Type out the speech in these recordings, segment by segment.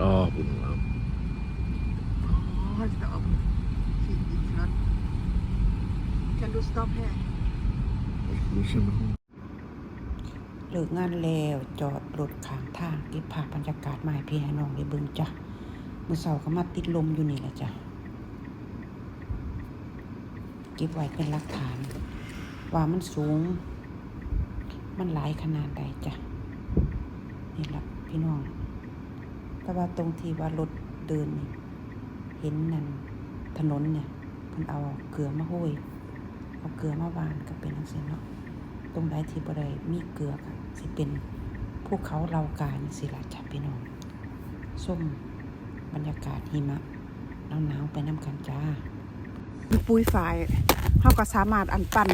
อ๋อคุณครับ Oh, stop. See, it's not. Can you stop here? นี่ใช่ไหมเลิกงานแล้วจอดรถข้างทางเก็บภาพบรรยากาศมาให้พี่ให้น้องได้เบิ่งจ้ะมื้อเช้าก็มาติดลมอยู่นี่แหละจ้ะเก็บไว้เป็นหลักฐาน ว่ามันสูง มันหลายขนาดใดจ้ะนี่ล่ะพี่น้อง แต่ว่าตรงที่ว่ารถเดินนี่เห็นนั่นถนนเนี่ยเพิ่นเอาเกลือมาโห้ยเอาเกลือมาวานก็เป็นจังซี่เนาะตรงใดที่บ่ได้มีเกลือก็สิเป็นภูเขาเหล่ากาจังซี่ล่ะจ้ะพี่น้องส้มบรรยากาศหิมะหนาวๆไปน้ำกันจ้าปุ้ยฝายเขาก็สามารถอันปั้น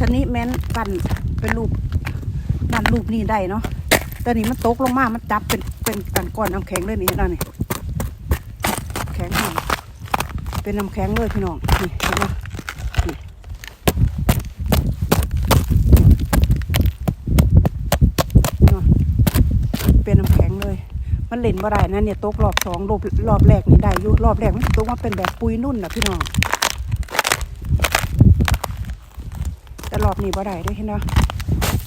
ชนิดแม้นปั้นเป็นรูปนั่นรูปนี้ได้เนาะ แต่นี่มันตกลงมา มันจับเป็นเป็นกันก้อนน้ำแข็งเลยนี่นั่นนี่แข็งเป็นน้ำแข็งเลยพี่น้องนี่เห็นไหมนี่เป็นน้ำแข็งเลย มันเล่นบ่ได้นะเนี่ยตกรอบสองรอบรอบแรกนี่ได้อยู่รอบแรกมันตกมาเป็นแบบปุยนุ่นนะพี่น้องแต่รอบนี้บ่ได้ด้วยเห็นเนาะอืม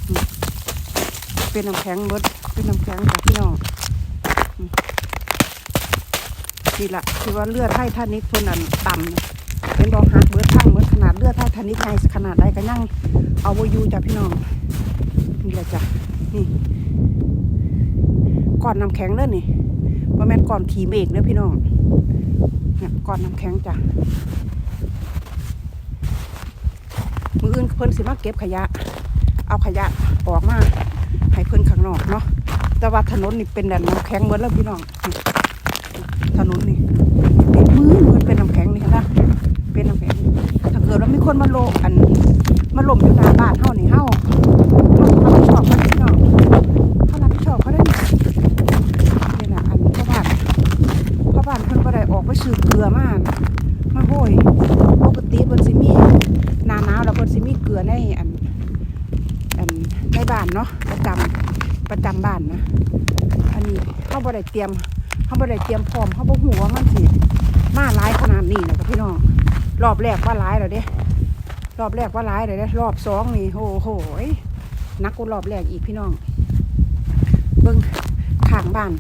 เป็นน้ำแข็งเบิดเป็นน้ำแข็งค่ะพี่น้องนี่แหละคือว่าเลือดไททานิกเพิ่นอันต่ำเป็นบอหักเบิดทั้งเบิดขนาดเลือดไททานิกไงขนาดใดก็ยังเอาไว้อยู่จ้ะพี่น้องนี่แหละจ้ะนี่ก้อนน้ำแข็งเลยนี่ว่าแม่นก้อนขีเมฆเด้อพี่น้องเนี่ยก้อนน้ำแข็งจ้ะมืออื่นเพิ่นสิมาเก็บขยะ เอาขยะออกมา พิ่นข้างนอกเนาะแต่ว่าถนนนี่เป็นแดนน้ำแข็งหมดแล้วพี่น้องถนนนี่นี่มือมือเป็นน้ำแข็งนี่นะเป็นน้ำแข็งถ้าเกิดว่ามีคนมาโลอันมาล่มอยู่หน้าบ้านเฮานี่เฮาเฮารับผิดชอบเขาพี่น้องเขารับผิดชอบเขาได้นี่นะอันพ่อบ้านพ่อบ้านเพิ่นบ่ได้ออกไปซื้อเกลือมามาโห้ยปกติเพิ่นสิมีหน้าหนาวแล้วเพิ่นสิมีเกลือในอันอัน ในบ้านเนาะประจำประจำบ้านนะ อันนี้เขาบ่ได้เตรียมเขาบ่ได้เตรียมพร้อมเขาบ่ฮู้ว่ามันสิมาหลายขนาดนี้นะครับพี่น้องรอบแรกว่าร้ายแล้วเด้รอบแรกว่าร้ายเลยเด้รอบสองนี่โอ้โหนักกูรอบแรกอีกพี่น้อง เบิ้งข้างบ้าน